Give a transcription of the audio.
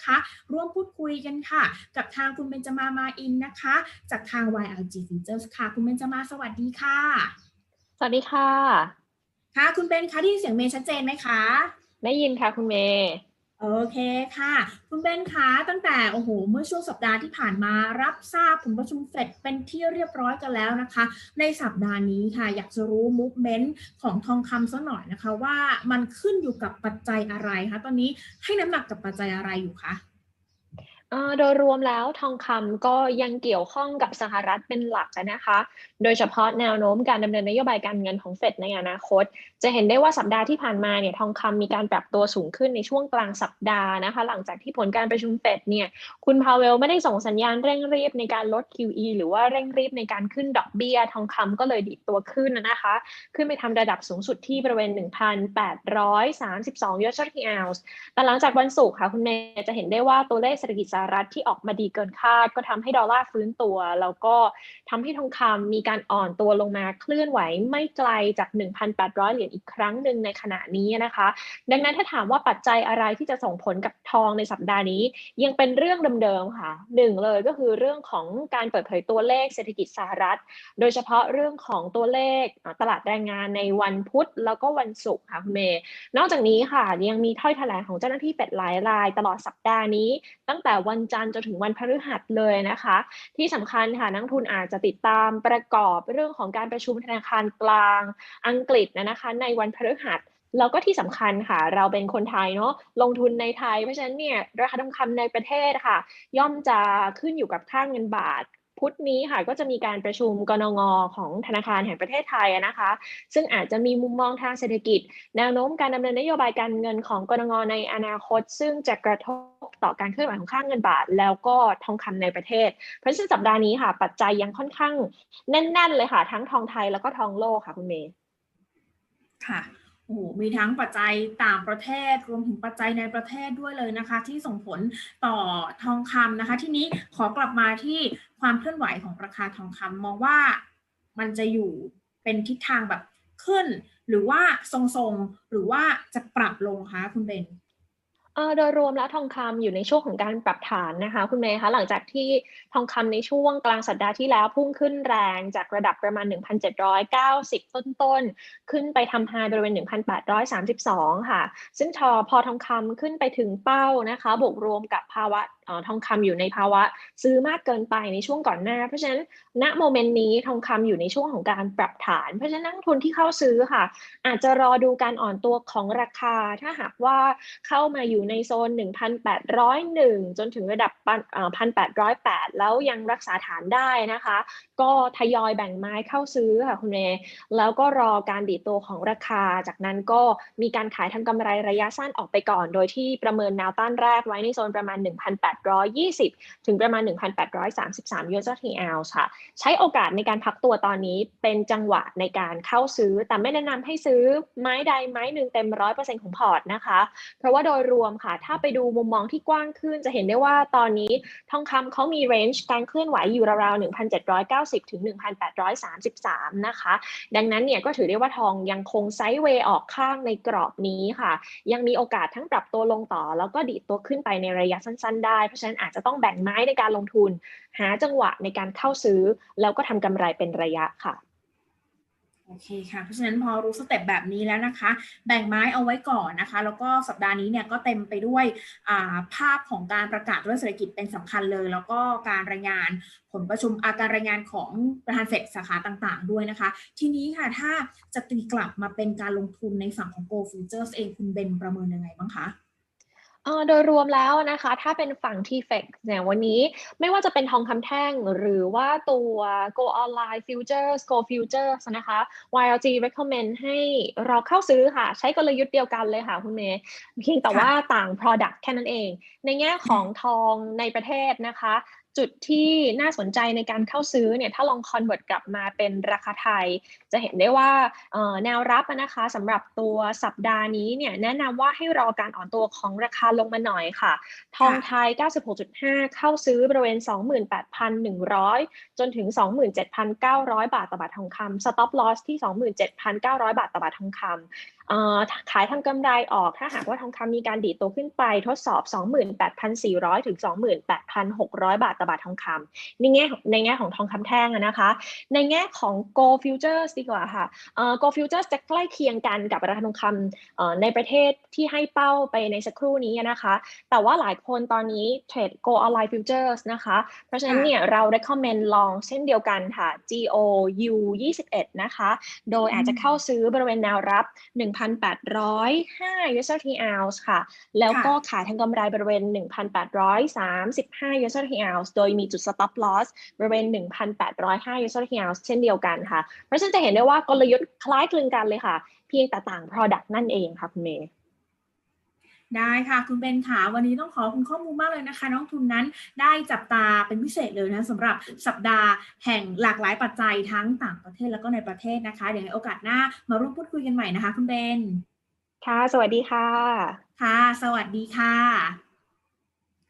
นะคะ ร่วมพูดคุยกันค่ะ กับทางคุณเบนจามามาอินนะคะ จากทาง YLG Futures ค่ะ คุณเบนจามาสวัสดีค่ะ สวัสดีค่ะ ค่ะ คุณเบนคะได้ยินเสียงเมย์ชัดเจนไหมคะ ได้ยินค่ะคุณเมย์ โอเคค่ะ คุณเบนคะตั้งแต่โอ้โหเมื่อช่วงสัปดาห์ที่ผ่านมารับทราบผลประชุมเฟดเป็นที่เรียบร้อยกันแล้วนะคะ ในสัปดาห์นี้ค่ะ อยากจะรู้มูฟเมนต์ของทองคำสักหน่อยนะคะ ว่ามันขึ้นอยู่กับปัจจัยอะไรคะตอนนี้ให้น้ำหนักกับปัจจัยอะไรอยู่คะ โดยรวมแล้วทองคำก็ยังเกี่ยวข้องกับสหรัฐเป็นหลักนะคะ โดยเฉพาะแนวโน้มการดำเนินนโยบายการเงินของเฟดในอนาคต จะเห็นได้ว่าสัปดาห์ที่ผ่านมาเนี่ยทองคำมีการปรับตัวสูงขึ้นในช่วงกลางสัปดาห์นะคะ หลังจากที่ผลการประชุมเฟดเนี่ยคุณพาเวลไม่ได้ส่งสัญญาณเร่งรีบในการลด QE หรือว่าเร่งรีบในการขึ้นดอกเบี้ย ทองคำก็เลยดิดตัวขึ้นนะคะ ขึ้นไปทำระดับสูงสุดที่บริเวณ 1,832 US ที่ออนซ์แต่หลังจากวันศุกร์ค่ะคุณเมย์จะเห็นได้ว่าตัวเลขเศรษฐกิจสรัฐที่ออกมาดีเกินคาด ก็ทำให้ดอลลาร์ฟื้นตัว แล้วก็ทำให้ทองคำมีการอ่อนตัวลงมาเคลื่อนไหวไม่ไกลจาก 1,800 เหรียญอีกครั้งหนึ่งในขณะนี้นะคะ ดังนั้นถ้าถามว่าปัจจัยอะไรที่จะส่งผลกับทองในสัปดาห์นี้ ยังเป็นเรื่องเดิมๆค่ะหนึ่งเลยก็คือเรื่องของการเปิดเผยตัวเลขเศรษฐกิจสหรัฐ โดยเฉพาะเรื่องของตัวเลขตลาดแรงงานในวันพุธแล้วก็วันศุกร์ค่ะคุณเมย์นอกจากนี้ค่ะยังมีถ้อยแถลงของเจ้าหน้าที่เป็ดหลายรายตลอดสัปดาห์นี้ ตั้งแต่วันันจันทร์จนถึงวันพฤหัสเลยนะคะ ที่สำคัญค่ะนักทุนอาจจะติดตามประกอบเรื่องของการประชุมธนาคารกลางอังกฤษนะคะ ในวันพฤหัสแล้วก็ที่สำคัญค่ะ เราเป็นคนไทยเนาะลงทุนในไทย เพราะฉะนั้นเนี่ยราคาทองคำในประเทศค่ะ ย่อมจะขึ้นอยู่กับค่าเงินบาท พุธนี้ค่ะก็จะมีการประชุมกนงของธนาคารแห่งประเทศไทยนะคะ ซึ่งอาจจะมีมุมมองทางเศรษฐกิจ แนวโน้มการดำเนินนโยบายการเงินของกนงในอนาคต ซึ่งจะกระทบต่อการเคลื่อนไหวของค่าเงินบาท แล้วก็ทองคำในประเทศ เพราะฉะนั้นสัปดาห์นี้ค่ะ ปัจจัยยังค่อนข้างแน่น ๆ เลยค่ะ ทั้งทองไทยแล้วก็ทองโลกค่ะคุณเมย์ค่ะ โอ้โหมีทั้งปัจจัยต่างประเทศรวมถึงปัจจัยในประเทศด้วยเลยนะคะ ที่ส่งผลต่อทองคำนะคะ ทีนี้ขอกลับมาที่ความเคลื่อนไหวของราคาทองคำมองว่ามันจะอยู่เป็นทิศทางแบบขึ้น หรือว่าทรงๆหรือว่าจะปรับลงคะคุณเบน เอ่อโดยรวมแล้วทองคำอยู่ในช่วงของการปรับฐานนะคะ คุณเมย์คะหลังจากที่ทองคำในช่วงกลางสัปดาห์ที่แล้วพุ่งขึ้นแรงจากระดับประมาณ 1,790 ต้นๆขึ้นไปทำไฮบริเวณ 1,832 ค่ะ ซึ่งทอพอทองคำขึ้นไปถึงเป้านะคะ บวกรวมกับภาวะ ทองคำอยู่ในภาวะ ซื้อมากเกินไปในช่วงก่อนหน้า เพราะฉะนั้นณโมเมนต์นี้ทองคำอยู่ในช่วงของการปรับฐาน เพราะฉะนั้นนักทุนที่เข้าซื้อค่ะ อาจจะรอดูการอ่อนตัวของราคา ถ้าหากว่าเข้ามาอยู่ในโซน 1,801 จนถึงระดับ 1,808 แล้วยังรักษาฐานได้นะคะ ก็ทยอยแบ่งไม้เข้าซื้อค่ะคุณเมย์แล้วก็รอการดีดตัวของราคา จากนั้นก็มีการขายทำกำไรระยะสั้นออกไปก่อน โดยที่ประเมินแนวต้านแรกไว้ในโซนประมาณ1,820 ถึงประมาณ 1,833 US d l ค่ะ ใช้โอกาสในการพักตัวตอนนี้เป็นจังหวะในการเข้าซื้อ แต่ไม่แนะนำให้ซื้อไม้ใดไม้หนึ่งเต็มร้อยเปอร์เซ็นต์ของพอร์ตนะคะ เพราะว่าโดยรวมค่ะ ถ้าไปดูมุมมองที่กว้างขึ้น จะเห็นได้ว่าตอนนี้ทองคำเขามีเรนจ์การเคลื่อนไหวอยู่ราวๆ 1,790 ถึง 1,833 นะคะ ดังนั้นเนี่ยก็ถือได้ว่าทองยังคงไซด์เวย์ออกข้างในกรอบนี้ค่ะ ยังมีโอกาสทั้งปรับตัวลงต่อ แล้วก็ดีดตัวขึ้นไปในระยะสั้น ๆ ได้เพราะฉะนั้นอาจจะต้องแบ่งไม้ในการลงทุน หาจังหวะในการเข้าซื้อ แล้วก็ทำกำไรเป็นระยะค่ะโอเคค่ะเพราะฉะนั้นพอรู้สเต็ปแบบนี้แล้วนะคะ แบ่งไม้เอาไว้ก่อนนะคะ แล้วก็สัปดาห์นี้เนี่ยก็เต็มไปด้วยภาพของการประกาศเรื่องเศรษฐกิจเป็นสำคัญเลย แล้วก็การรายงานผลประชุมอาการรายงานของประธานเฟดสาขาต่างๆ ด้วยนะคะ ทีนี้ค่ะถ้าจะตีกลับมาเป็นการลงทุนในฝั่งของ Go Futures เองคุณเบนประเมินยังไงบ้างคะ เอ่อโดยรวมแล้วนะคะ ถ้าเป็นฝั่ง TFX เนี่ยวันนี้ไม่ว่าจะเป็นทองคำแท่งหรือว่าตัว Go Online Futures Go Futures นะคะ YLG recommend ให้เราเข้าซื้อค่ะ ใช้กลยุทธ์เดียวกันเลยค่ะคุณเมย์เพียงแต่ว่าต่าง product แค่นั้นเอง ในแง่ของทองในประเทศนะคะจุดที่น่าสนใจในการเข้าซื้อเนี่ยถ้าลอง convert กลับมาเป็นราคาไทย จะเห็นได้ว่าแนวรับนะคะสำหรับตัวสัปดาห์นี้เนี่ยแนะนำว่าให้รอการอ่อนตัวของราคาลงมาหน่อยค่ะ ทองไทย 96.5 เข้าซื้อบริเวณ 28,100 จนถึง 27,900 บาทต่อบาททองคำ stop loss ที่ 27,900 บาทต่อบาททองคำขายทำกำไรออกถ้าหากว่าทองคำมีการดีดตัวขึ้นไปทดสอบ 28,400 ถึง 28,600 บาทตบาททองคำในแง่ของในแง่ของทองคำแท่งนะคะ ในแง่ของ Gold Futures ดีกว่าค่ะ Gold Futures จะใกล้เคียงกันกับราคาทองคำในประเทศที่ให้เป้าไปในสักครู่นี้นะคะ แต่ว่าหลายคนตอนนี้เทรด Go Online Futures นะคะ เพราะฉะนั้นเนี่ยเรา recommend ลองเช่นเดียวกันค่ะ GO U 21 นะคะ โดยอาจจะเข้าซื้อบริเวณแนวรับ 1,805 USD ounce ค่ะ แล้วก็ขายทางกำไรบริเวณ 1,835 USD ounce โดยมีจุด stop loss บริเวณ 1,805 USD ounce เช่นเดียวกันค่ะ เพราะฉะนั้นจะเห็นได้ว่ากลยุทธ์คล้ายคลึงกันเลยค่ะ เพียงแต่ต่าง product นั่นเองค่ะคุณเมย์ได้ค่ะ คุณเบนค่ะวันนี้ต้องขอบคุณข้อมูลมากเลยนะคะ น้องทุนนั้นได้จับตาเป็นพิเศษเลยนะสำหรับสัปดาห์แห่งหลากหลายปัจจัยทั้งต่างประเทศแล้วก็ในประเทศนะคะ เดี๋ยวในโอกาสหน้ามาร่วมพูดคุยกันใหม่นะคะ คุณเบนค่ะ สวัสดีค่ะ ค่ะ สวัสดีค่ะ